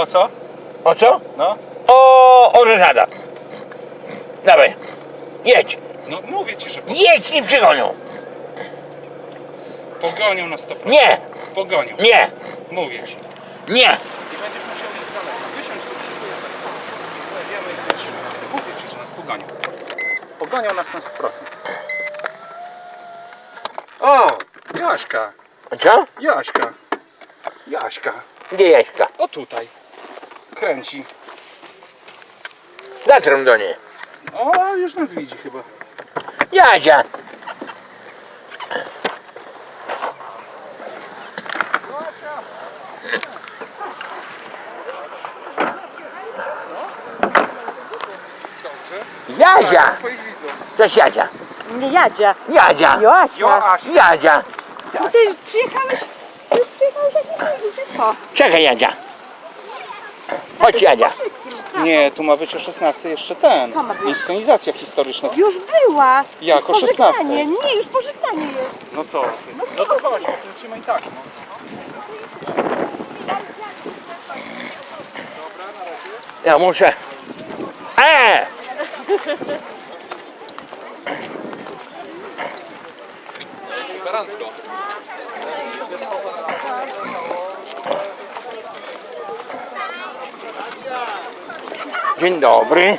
O co? O co? No, O orężada. Dawaj. Jedź. no mówię ci, że po, Jedź nie przygonią. pogonią na 100%. Nie, Pogonią. nie, Mówię ci. nie. Nie będziesz musiał iść daleko. Wysiądź tu przy tak. Jedziemy i lecimy. Mówię ci, że nas pogonią. Pogonią nas na 100%. O! Jaśka! Co? Jaśka! Jaśka! Gdzie Jaśka? O tutaj. Kręci. Zatrę do niej. O, już nas widzi chyba. Jadzia. Jadzia. Twoich widzów. To jest Jadzia. Nie Jadzia. Jadzia. Joasia. Joaś. Jadzia. Ty przyjechałeś, już przyjechałeś jak nie wszystko. Czekaj Jadzia. Chodź tak. Nie, tu ma być o 16 jeszcze ten. Co ma być? Inscenizacja historyczna. Już była. Jak, już o 16? pożegnanie. Nie, już pożegnanie jest. No co? No to chodź, kręcimy i tak. No. Ja muszę. E! Dzień dobry.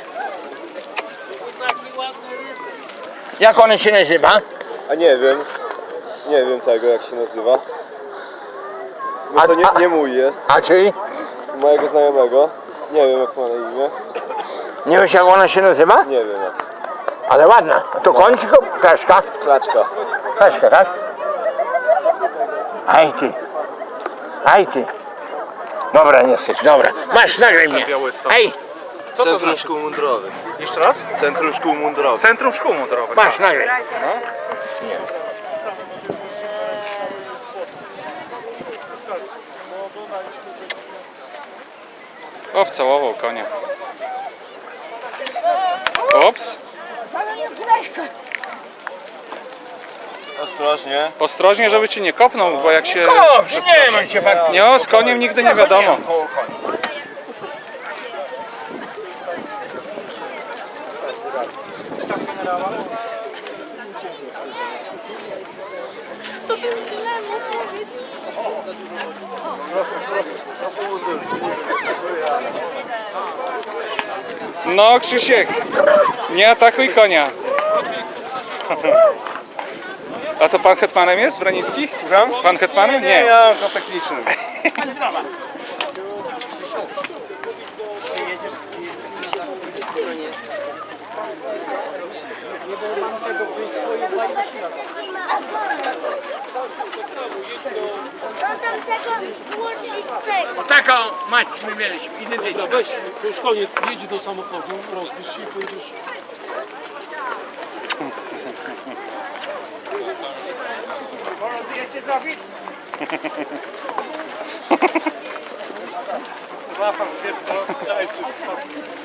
Jak one się nazywa? A nie wiem. Nie wiem tego jak się nazywa. Bo A- to nie, a- nie mój jest, A czyli? mojego znajomego. Nie wiem jak ma na imię. Nie wiesz jak ona się nazywa? Nie wiem. Ale ładna. A to koń czy ko- kaszka? Klaczka. Kaszka, tak? Aj ty. Aj ty. Dobra, nie jesteś, dobra. Masz, nagraj mnie. Ej, Co to Centrum znaczy? Szkół Mundurowych. Jeszcze raz? Centrum Szkół Mundurowych. Centrum Szkół Mundurowych. masz, nagraj. Obcałował konia. Ops. Ostrożnie. Ostrożnie, żeby cię nie kopnął, bo jak się... O, nie mam cię. Nie, o, z koniem nigdy nie wiadomo. No, Krzysiek, nie atakuj konia. A to pan hetmanem jest, Branicki? Słucham? Pan hetmanem? Nie. ja to techniczny. Potem Taką maćmy mieliśmy, identyczną. Weź, to już koniec, jedź do samochodu, rozbierz się i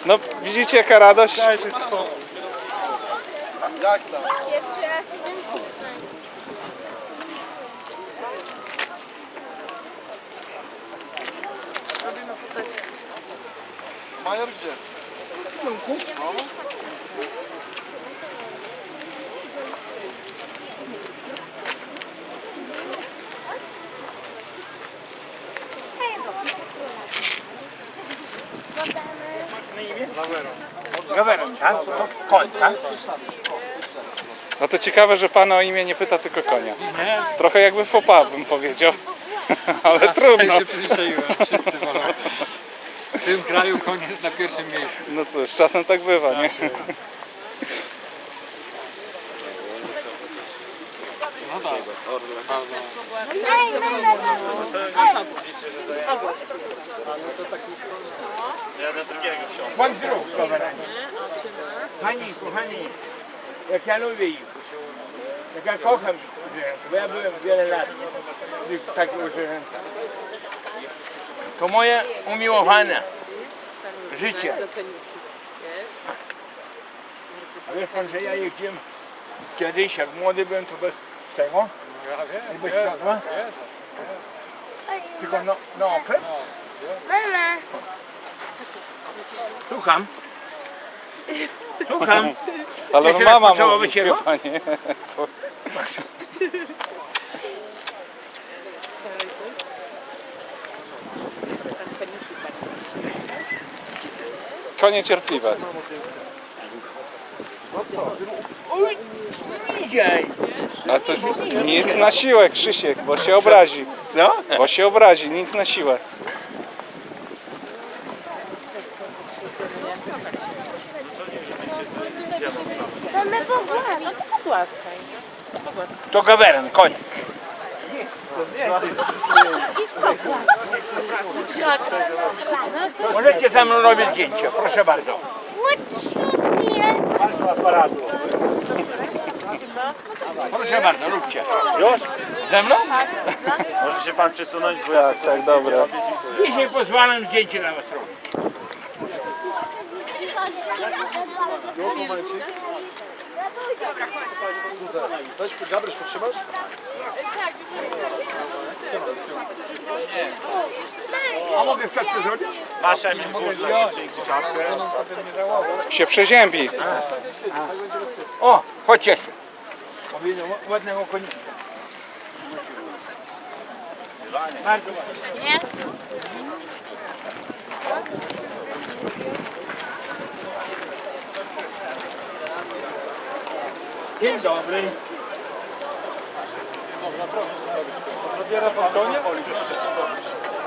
No, widzicie jaka radość? Jak tam? Pierwszy raz jeden kucnąć. Major gdzie? Gawerem, tak? To koń, tak? No to ciekawe, że pana o imię nie pyta, tylko konia. Trochę jakby fopa bym powiedział. Ale trudno. Ja się przyzwyczaiłem, wszyscy wolą. W tym kraju koniec na pierwszym miejscu. No cóż, czasem tak bywa, nie? No tak. Prawda. Bądź zdrów, gawerem. Pani, kochani, jak ja lubię ich, jak ja kocham bo ja byłem wiele lat w takim zwierzętach. To moje umiłowane życie. Wiesz pan, że ja jeździłem kiedyś, jak młody byłem, to bez tego, i bez światła, tylko no, no okręt. Mama, Słucham. Słucham. Ale Jeszcze raz mama mówi, pani. Co? Konie cierpliwe. Idziej. A to nic na siłę, Krzysiek, bo się obrazi. Co? Bo się obrazi, nic na siłę. Pogłaski. To gaweren, koń. Możecie ze mną robić zdjęcie, proszę bardzo. Proszę bardzo, róbcie. Już? Ze mną? Może się pan przesunąć, bo ja Tak, tak, dobra. Dzisiaj pozwalam zdjęcie na was robić. Gabryś potrzymasz? A mogę w czapce zrobić? Puszcza dzięki szapkę. Się przeziębi. O, chodźcie jeszcze. Ładnego konika. Nie? Dzień dobry. Zabiera pan konia?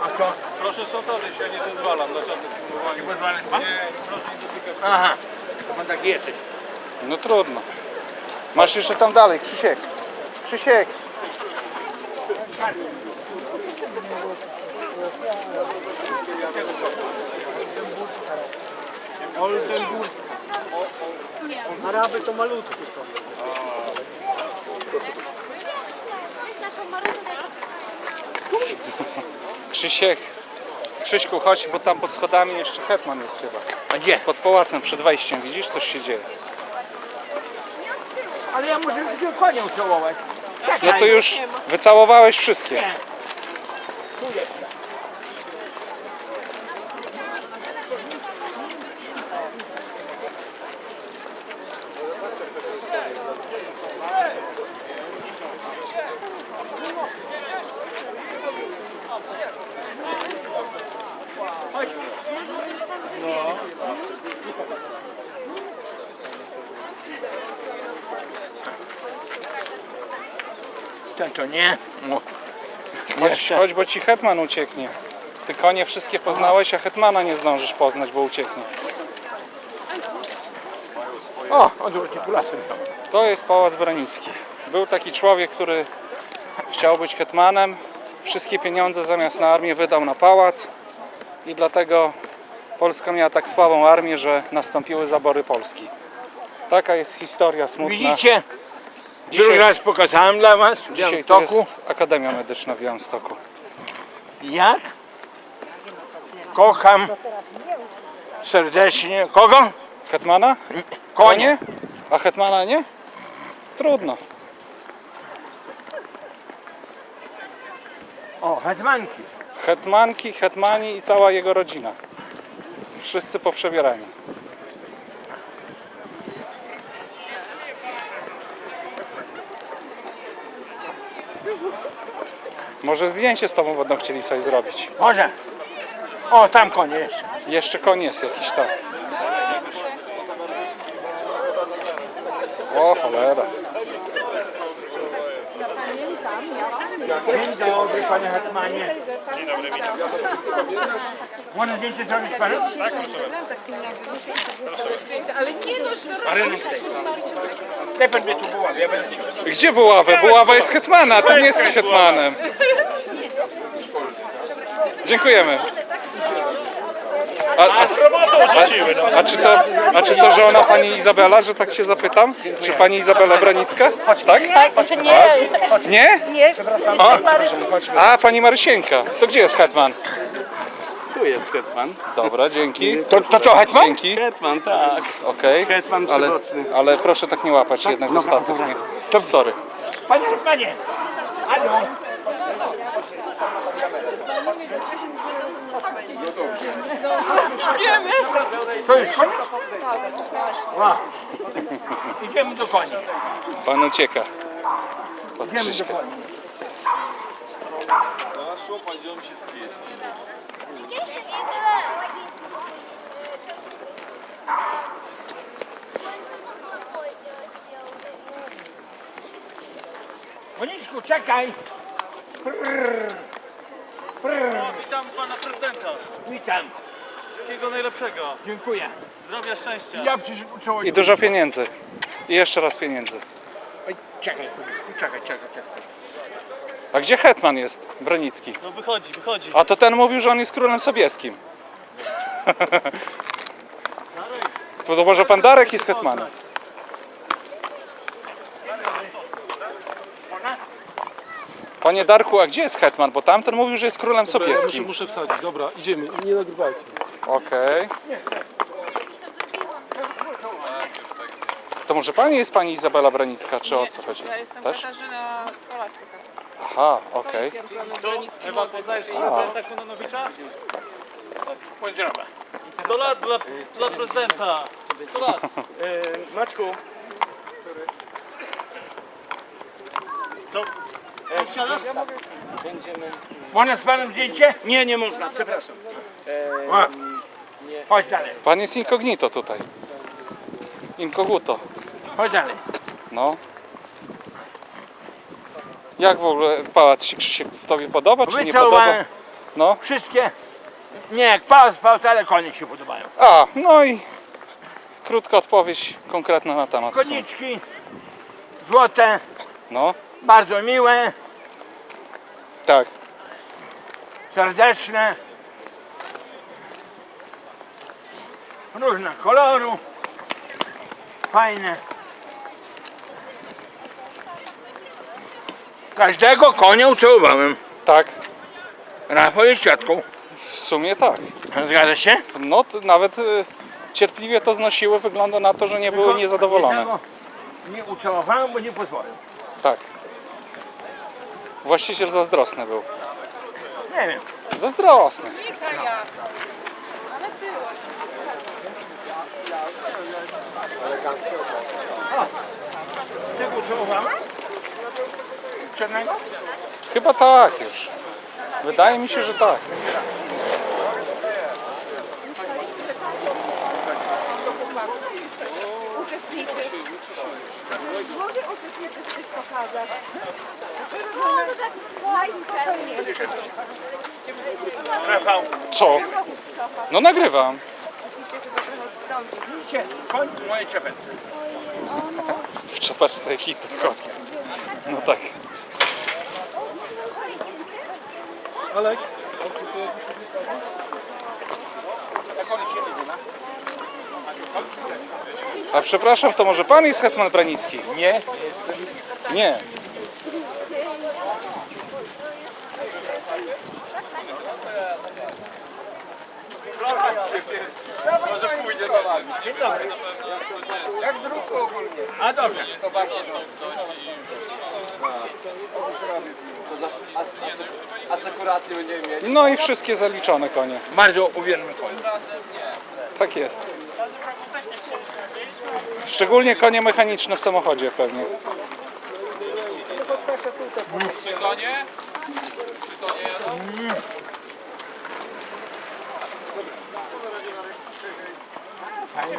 A co? Proszę stąd odejść, ja nie zezwalam na żadne Nie pozwolę pan? Nie, proszę nie dotykać. Aha, to pan taki jesteś. No trudno. Masz jeszcze tam dalej, Krzysiek. Krzysiek. Oldenburski. Araby to malutki. Krzysiek. Krzyśku, chodź, bo tam pod schodami jeszcze hetman jest chyba. A gdzie? Pod pałacem, przed wejściem, widzisz, coś się dzieje. Ale ja muszę tylko konia ucałować. Czekaj. No to już wycałowałeś wszystkie. Ten to nie. O. Chodź, chodź, bo ci hetman ucieknie. Ty konie wszystkie poznałeś, a hetmana nie zdążysz poznać, bo ucieknie. O, odwrotnie kulasy. To jest Pałac Branicki. Był taki człowiek, który chciał być hetmanem. Wszystkie pieniądze zamiast na armię wydał na pałac i dlatego Polska miała tak słabą armię, że nastąpiły zabory Polski. Taka jest historia smutna. Widzicie? Drugi raz pokazałem dla was w Dzisiaj Białymstoku. jest Akademia Medyczna w Białymstoku. Jak? Kocham serdecznie. Kogo? Hetmana? Konie. A hetmana nie? Trudno. O, hetmanki. Hetmanki, hetmani i cała jego rodzina. Wszyscy poprzebierani. Może zdjęcie z tobą będą chcieli sobie zrobić. Może. O, tam konie jeszcze. Jeszcze koń jest jakiś tam. O cholera. Dzień dobry, panie hetmanie. Dzień dobry, witam. Można zdjęcie zrobić panu? Tak, Ale nie no, że pan mnie będę cię. Gdzie buławę? Buława jest hetmana, ty nie jesteś hetmanem. Dziękujemy. A, a, a, a, czy to, a czy to żona pani Izabela, że tak się zapytam? Czy pani Izabela Branicka? Tak? Tak, nie, Nie? nie. A, pani Marysieńka. To gdzie jest hetman? Tu jest hetman. Dobra, dzięki. To, to co, hetman? Dzięki. Hetman, tak. Okej. Hetman Ale, przyboczny. ale proszę tak nie łapać jednak ze statów. Nie? To sorry. Panie hetmanie. Halo. Co już koniec? Idziemy do koni. Pan ucieka. Pod Idziemy do Krzyśka. koni. Koniczku, czekaj. Witam pana prezydenta. Witam. Wszystkiego najlepszego. Dziękuję. Zdrowia, szczęścia. Ja przyszło I dużo pieniędzy. I jeszcze raz pieniędzy. Oj, Czekaj, koniczku, czekaj, czekaj, czekaj. A gdzie hetman jest? Bronicki. No wychodzi, wychodzi. A to ten mówił, że on jest królem sobieskim. To może pan Darek jest hetmanem. Panie Darku, a gdzie jest hetman? Bo tamten mówił, że jest królem Muszę, sobieskim. muszę wsadzić, dobra, idziemy, nie nagrywajcie. Okej. To może pani jest pani Izabela Branicka, czy o co chodzi? Ja jestem Też? Katarzyna. Aha, okej. Branicki Ewa, Młody. poznajesz prezydenta Kononowicza? Pozdrowa. 100 lat dla, dla prezydenta. 100 lat. Maczku, Co? Można z panem zdjęcie? nie, nie można, przepraszam. A. Chodź dalej, Pan jest incognito tutaj. Inkoguto. chodź dalej. No. Jak w ogóle pałac się Krzysiek tobie podoba, czy nie podoba? Wycałowałem No. wszystkie. Nie, jak pałac, pałac, ale konie się podobają. A, no i krótka odpowiedź konkretna na temat. są. Koniczki, złote, No, bardzo miłe, tak. serdeczne. Różne koloru. Fajne. Każdego konia ucałowałem. Tak, Rafał jest świadką. w sumie tak. Zgadza się? No, t- nawet y, cierpliwie to znosiły. Wygląda na to, że nie były niezadowolone. Nie ucałowałem, bo nie pozwolił. Tak. Właściciel zazdrosny był. Nie wiem. Zazdrosny. Ty ucałowałem? Czarnego? Chyba tak już. Wydaje mi się, że tak. Uczestniczy. Może uczestniczy w tych pokazach. No, to tak. Co? No nagrywam. W czepaczce ekipy koni. No tak. Alek? A przepraszam, to może pan jest hetman Branicki? Nie. Nie. Może pójdzie za wami. Jak zdrówko ogólnie? A dobrze. Asekurację będziemy mieli. No i wszystkie zaliczone konie. Bardzo uwielbiam koń. Tak jest. Szczególnie konie mechaniczne w samochodzie pewnie. Fajnie.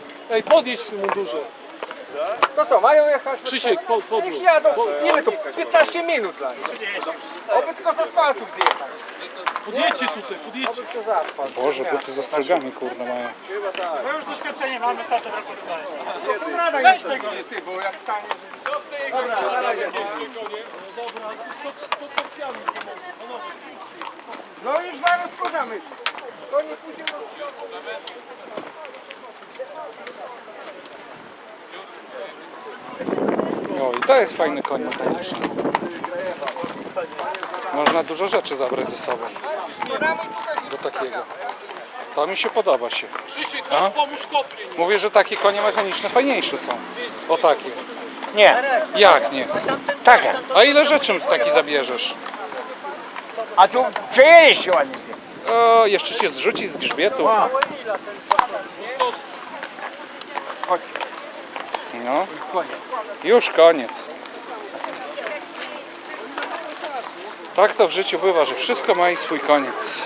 Ej, podjedź w tym mundurze. To co, mają jechać? Krzysiek, pod, podjedź. Niech jadą, ile to 15 minut dla nich. Oby tylko z asfaltów zjechać. Podjedźcie tutaj, podjedźcie. Co za asfalt? Boże, buty z ostrogami kurde mają. My już doświadczenie mamy w tace w roku Rada nie tego. ty, bo jak stanie... No już zaraz podamy. O, i to jest fajny koń mechaniczny. Można dużo rzeczy zabrać ze sobą. Do takiego. To mi się podoba się. Krzysiek, chodź pomóż kopie. Mówię, że takie konie mechaniczne fajniejsze są. O takie. Nie, Jak nie? takie. A ile rzeczy taki zabierzesz? A tu przejedziesz ładnie. O, jeszcze cię zrzuci z grzbietu. No, już koniec. Tak to w życiu bywa, że wszystko ma i swój koniec.